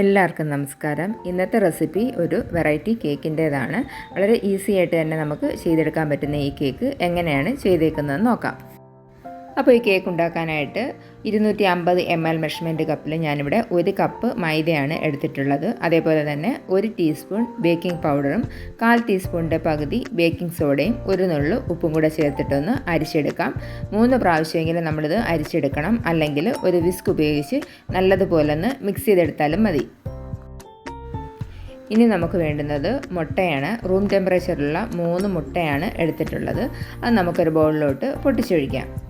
എല്ലാവർക്കും നമസ്കാരം. ഇന്നത്തെ റെസിപ്പി ഒരു വെറൈറ്റി കേക്കിന്റേതാണ്. വളരെ ഈസി ആയിട്ട് തന്നെ നമുക്ക് ചെയ്തെടുക്കാൻ പറ്റുന്ന ഈ കേക്ക് എങ്ങനെയാണ് ചെയ്തേക്കുന്നതെന്ന് നോക്കാം. അപ്പോൾ ഈ കേക്ക് ഉണ്ടാക്കാനായിട്ട് ഇരുന്നൂറ്റി അമ്പത് എം എൽ മെഷർമെന്റ് കപ്പിൽ ഞാനിവിടെ ഒരു കപ്പ് മൈദയാണ് എടുത്തിട്ടുള്ളത്. അതേപോലെ തന്നെ ഒരു ടീസ്പൂൺ ബേക്കിംഗ് പൗഡറും കാൽ ടീസ്പൂണിന്റെ പകുതി ബേക്കിംഗ് സോഡയും ഒരു നുള്ളു ഉപ്പും കൂടെ ചേർത്തിട്ടൊന്ന് അരിച്ചെടുക്കാം. മൂന്ന് പ്രാവശ്യമെങ്കിലും നമ്മളിത് അരിച്ചെടുക്കണം. അല്ലെങ്കിൽ ഒരു വിസ്ക് ഉപയോഗിച്ച് നല്ലതുപോലെ ഒന്ന് മിക്സ് ചെയ്തെടുത്താലും മതി. ഇനി നമുക്ക് വേണ്ടുന്നത് മുട്ടയാണ്. റൂം ടെമ്പറേച്ചറിലുള്ള മൂന്ന് മുട്ടയാണ് എടുത്തിട്ടുള്ളത്. അത് നമുക്കൊരു ബൗളിലോട്ട് പൊട്ടിച്ചൊഴിക്കാം.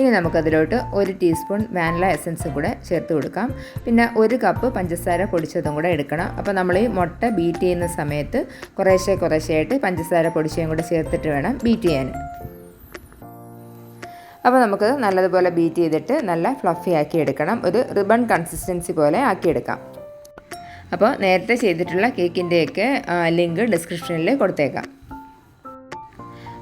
ഇനി നമുക്കതിലോട്ട് ഒരു ടീസ്പൂൺ വാനില എസൻസും കൂടെ ചേർത്ത് കൊടുക്കാം. പിന്നെ ഒരു കപ്പ് പഞ്ചസാര പൊടിച്ചതും കൂടെ എടുക്കണം. അപ്പോൾ നമ്മൾ ഈ മുട്ട ബീറ്റ് ചെയ്യുന്ന സമയത്ത് കുറേശ്ശെ കുറേശ്ശെയായിട്ട് പഞ്ചസാര പൊടിച്ചതും കൂടെ ചേർത്തിട്ട് വേണം ബീറ്റ് ചെയ്യാൻ. അപ്പോൾ നമുക്ക് നല്ലതുപോലെ ബീറ്റ് ചെയ്തിട്ട് നല്ല ഫ്ലഫി ആക്കി എടുക്കണം. ഒരു റിബൺ കൺസിസ്റ്റൻസി പോലെ ആക്കിയെടുക്കാം അപ്പോൾ നേരത്തെ ചെയ്തിട്ടുള്ള കേക്കിന്റെയൊക്കെ ലിങ്ക് ഡിസ്ക്രിപ്ഷനിൽ കൊടുത്തേക്കാം.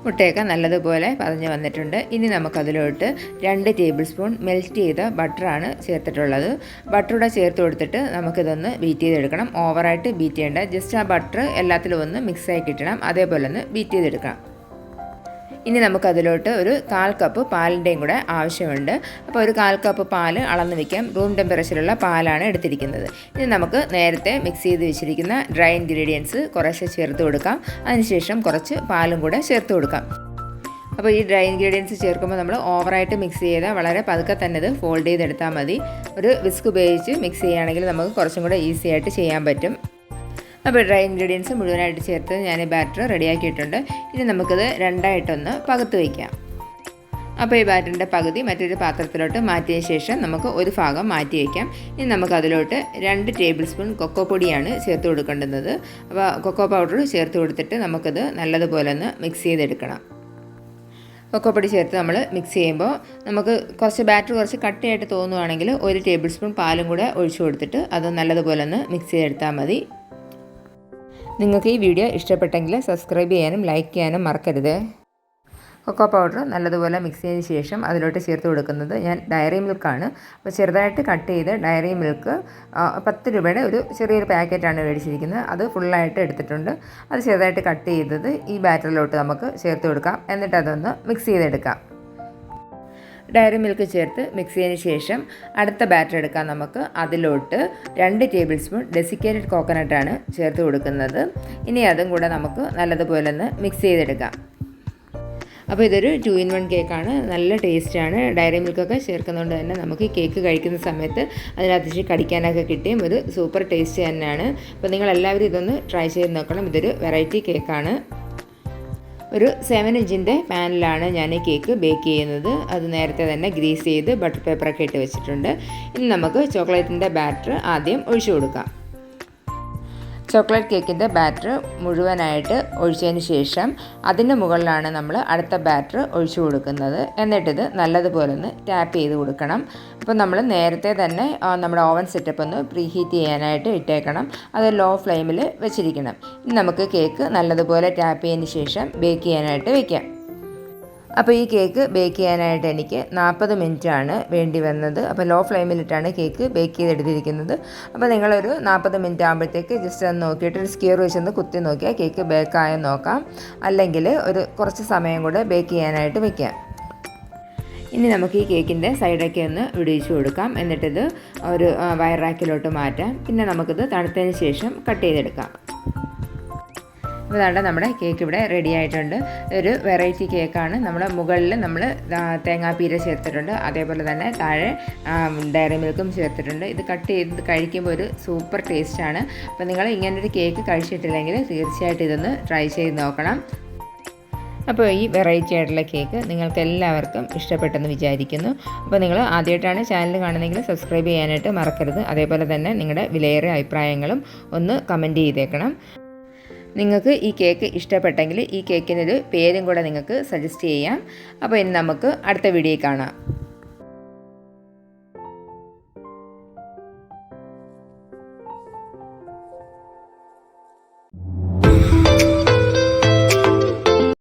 മുട്ടയൊക്കെ നല്ലതുപോലെ പതഞ്ഞ് വന്നിട്ടുണ്ട്. ഇനി നമുക്കതിലോട്ട് രണ്ട് ടേബിൾ സ്പൂൺ മെൽറ്റ് ചെയ്ത ബട്ടറാണ് ചേർത്തിട്ടുള്ളത്. ബട്ടറൂടെ ചേർത്ത് കൊടുത്തിട്ട് നമുക്കിതൊന്ന് ബീറ്റ് ചെയ്തെടുക്കണം. ഓവറായിട്ട് ബീറ്റ് ചെയ്യേണ്ട. ജസ്റ്റ് ആ ബട്ടർ എല്ലാത്തിലും ഒന്ന് മിക്സായി കിട്ടണം. അതേപോലെ ഒന്ന് ബീറ്റ് ചെയ്തെടുക്കണം. ഇനി നമുക്കതിലോട്ട് ഒരു കാൽ കപ്പ് പാലിന്റെയും കൂടെ ആവശ്യമുണ്ട്. അപ്പോൾ ഒരു കാൽ കപ്പ് പാൽ അളന്ന് വയ്ക്കാം റൂം ടെമ്പറേച്ചറിലുള്ള പാലാണ് എടുത്തിരിക്കുന്നത്. ഇനി നമുക്ക് നേരത്തെ മിക്സ് ചെയ്ത് വെച്ചിരിക്കുന്ന ഡ്രൈ ഇൻഗ്രീഡിയൻസ് കുറേശ്ശെ ചേർത്ത് കൊടുക്കാം. അതിനുശേഷം കുറച്ച് പാലും കൂടെ ചേർത്ത് കൊടുക്കാം. അപ്പോൾ ഈ ഡ്രൈ ഇൻഗ്രീഡിയൻസ് ചേർക്കുമ്പോൾ നമ്മൾ ഓവറായിട്ട് മിക്സ് ചെയ്താൽ വളരെ പതുക്കെ തന്നെ ഇത് ഫോൾഡ് ചെയ്തെടുത്താൽ മതി. ഒരു വിസ്ക് ഉപയോഗിച്ച് മിക്സ് ചെയ്യുകയാണെങ്കിൽ നമുക്ക് കുറച്ചും കൂടെ ഈസി ആയിട്ട് ചെയ്യാൻ പറ്റും. അപ്പോൾ ഡ്രൈ ഇൻഗ്രീഡിയൻസ് മുഴുവനായിട്ട് ചേർത്ത് ഞാൻ ബാറ്റർ റെഡിയാക്കിയിട്ടുണ്ട്. ഇനി നമുക്കത് രണ്ടായിട്ടൊന്ന് പകത്ത് വയ്ക്കാം അപ്പോൾ ഈ ബാറ്ററിന്റെ പകുതി മറ്റൊരു പാത്രത്തിലോട്ട് മാറ്റിയ ശേഷം നമുക്ക് ഒരു ഭാഗം മാറ്റി വയ്ക്കാം ഇനി നമുക്ക് അതിലോട്ട് രണ്ട് ടേബിൾ സ്പൂൺ കൊക്കോ പൊടിയാണ് ചേർത്ത് കൊടുക്കേണ്ടത് അപ്പോൾ കൊക്കോ പൗഡർ ചേർത്ത് കൊടുത്തിട്ട് നമുക്കത് നല്ലതുപോലെ ഒന്ന് മിക്സ് ചെയ്തെടുക്കണം. കൊക്കോ പൊടി ചേർത്ത് നമ്മൾ മിക്സ് ചെയ്യുമ്പോൾ നമുക്ക് കുറച്ച് ബാറ്റർ കുറച്ച് കട്ടിയായിട്ട് തോന്നുവാണെങ്കിൽ ഒരു ടേബിൾ സ്പൂൺ പാലും കൂടെ ഒഴിച്ചു കൊടുത്തിട്ട് അത് നല്ലതുപോലെ ഒന്ന് മിക്സ് ചെയ്തെടുത്താൽ മതി. നിങ്ങൾക്ക് ഈ വീഡിയോ ഇഷ്ടപ്പെട്ടെങ്കിൽ സബ്സ്ക്രൈബ് ചെയ്യാനും ലൈക്ക് ചെയ്യാനും മറക്കരുത്. കൊക്കോ പൗഡർ നല്ലതുപോലെ മിക്സ് ചെയ്തതിന് ശേഷം അതിലോട്ട് ചേർത്ത് കൊടുക്കുന്നത് ഞാൻ ഡയറി മിൽക്കാണ്. അപ്പോൾ ചെറുതായിട്ട് കട്ട് ചെയ്ത് ഡയറി മിൽക്ക് പത്ത് രൂപയുടെ ഒരു ചെറിയൊരു പാക്കറ്റാണ് മേടിച്ചിരിക്കുന്നത്. അത് ഫുള്ളായിട്ട് എടുത്തിട്ടുണ്ട്. അത് ചെറുതായിട്ട് കട്ട് ചെയ്തത് ഈ ബാറ്ററിലോട്ട് നമുക്ക് ചേർത്ത് കൊടുക്കാം. എന്നിട്ട് അതൊന്ന് മിക്സ് ചെയ്തെടുക്കാം. ഡയറി മിൽക്ക് ചേർത്ത് മിക്സ് ചെയ്തതിന് ശേഷം അടുത്ത ബാറ്റർ എടുക്കാം നമുക്ക്. അതിലോട്ട് രണ്ട് ടേബിൾ സ്പൂൺ ഡെസിക്കേറ്റഡ് ആണ് ചേർത്ത് കൊടുക്കുന്നത്. ഇനി അതും കൂടെ നമുക്ക് നല്ലതുപോലെ ഒന്ന് മിക്സ് ചെയ്തെടുക്കാം. അപ്പോൾ ഇതൊരു ടു ഇൻ വൺ കേക്കാണ് നല്ല ടേസ്റ്റാണ് ഡയറി മിൽക്കൊക്കെ ചേർക്കുന്നതുകൊണ്ട് തന്നെ നമുക്ക് ഈ കേക്ക് കഴിക്കുന്ന സമയത്ത് അതിനകത്ത് കടിക്കാനൊക്കെ കിട്ടിയും ഒരു സൂപ്പർ ടേസ്റ്റ് തന്നെയാണ്. അപ്പോൾ നിങ്ങളെല്ലാവരും ഇതൊന്ന് ട്രൈ ചെയ്ത് നോക്കണം. ഇതൊരു വെറൈറ്റി കേക്കാണ് ഒരു സെവൻ ഇഞ്ചിന്റെ പാനിലാണ് ഞാൻ കേക്ക് ബേക്ക് ചെയ്യുന്നത്. അത് നേരത്തെ തന്നെ ഗ്രീസ് ചെയ്ത് ബട്ടർ പേപ്പറൊക്കെ ഇട്ട് വെച്ചിട്ടുണ്ട്. ഇനി നമുക്ക് ചോക്ലേറ്റിന്റെ ബാറ്റർ ആദ്യം ഒഴിച്ചു കൊടുക്കാം. ചോക്ലേറ്റ് കേക്കിന്റെ ബാറ്റർ മുഴുവനായിട്ട് ഒഴിച്ചതിന് ശേഷം അതിന് മുകളിലാണ് നമ്മൾ അടുത്ത ബാറ്റർ ഒഴിച്ചു കൊടുക്കുന്നത്. എന്നിട്ടിത് നല്ലതുപോലെ ഒന്ന് ടാപ്പ് ചെയ്ത് കൊടുക്കണം. അപ്പോൾ നമ്മൾ നേരത്തെ തന്നെ നമ്മുടെ ഓവൻ സെറ്റപ്പ് ഒന്ന് പ്രീ ഹീറ്റ് ചെയ്യാനായിട്ട് ഇട്ടേക്കണം. അത് ലോ ഫ്ലെയിമിൽ വെച്ചിരിക്കണം. ഇനി നമുക്ക് കേക്ക് നല്ലതുപോലെ ടാപ്പ് ചെയ്തതിന് ശേഷം ബേക്ക് ചെയ്യാനായിട്ട് വയ്ക്കാം അപ്പോൾ ഈ കേക്ക് ബേക്ക് ചെയ്യാനായിട്ട് എനിക്ക് നാൽപ്പത് ആണ് വേണ്ടി വന്നത്. അപ്പോൾ ലോ ഫ്ലെയിമിലിട്ടാണ് കേക്ക് ബേക്ക് ചെയ്തെടുത്തിരിക്കുന്നത്. അപ്പോൾ നിങ്ങളൊരു നാൽപ്പത് മിനിറ്റ് ആകുമ്പോഴത്തേക്ക് ജസ്റ്റ് ഒന്ന് നോക്കിയിട്ട് ഒരു സ്കിയർ വെച്ചൊന്ന് കുത്തി നോക്കിയാൽ കേക്ക് ബേക്കായെന്ന് നോക്കാം. അല്ലെങ്കിൽ ഒരു കുറച്ച് സമയം കൂടെ ബേക്ക് ചെയ്യാനായിട്ട് വയ്ക്കാം ഇനി നമുക്ക് ഈ കേക്കിന്റെ സൈഡൊക്കെ ഒന്ന് വിടിയിച്ചു കൊടുക്കാം. എന്നിട്ടിത് ഒരു വയറാക്കിലോട്ട് മാറ്റാം. പിന്നെ നമുക്കിത് തണുത്തതിന് ശേഷം കട്ട് ചെയ്തെടുക്കാം. അപ്പോൾ നമ്മുടെ കേക്ക് ഇവിടെ റെഡി ആയിട്ടുണ്ട്. ഒരു വെറൈറ്റി കേക്കാണ് നമ്മൾ മുകളിൽ നമ്മൾ തേങ്ങാപ്പീര ചേർത്തിട്ടുണ്ട്. അതേപോലെ തന്നെ താഴെ ഡയറി മിൽക്കും ചേർത്തിട്ടുണ്ട്. ഇത് കട്ട് ചെയ്ത് കഴിക്കുമ്പോൾ ഒരു സൂപ്പർ ടേസ്റ്റാണ് അപ്പോൾ നിങ്ങൾ ഇങ്ങനൊരു കേക്ക് കഴിച്ചിട്ടില്ലെങ്കിൽ തീർച്ചയായിട്ടും ഇതൊന്ന് ട്രൈ ചെയ്ത് നോക്കണം. അപ്പോൾ ഈ വെറൈറ്റി ആയിട്ടുള്ള കേക്ക് നിങ്ങൾക്ക് എല്ലാവർക്കും ഇഷ്ടപ്പെട്ടെന്ന് വിചാരിക്കുന്നു. അപ്പോൾ നിങ്ങൾ ആദ്യമായിട്ടാണ് ചാനൽ കാണുന്നതെങ്കിൽ സബ്സ്ക്രൈബ് ചെയ്യാനായിട്ട് മറക്കരുത്. അതേപോലെ തന്നെ നിങ്ങളുടെ വിലയേറെ അഭിപ്രായങ്ങളും ഒന്ന് കമന്റ് ചെയ്തേക്കണം. നിങ്ങൾക്ക് ഈ കേക്ക് ഇഷ്ടപ്പെട്ടെങ്കിൽ ഈ കേക്കിനൊരു പേരും കൂടെ നിങ്ങൾക്ക് സജസ്റ്റ് ചെയ്യാം. അപ്പോൾ ഇനി നമുക്ക് അടുത്ത വീഡിയോ കാണാം.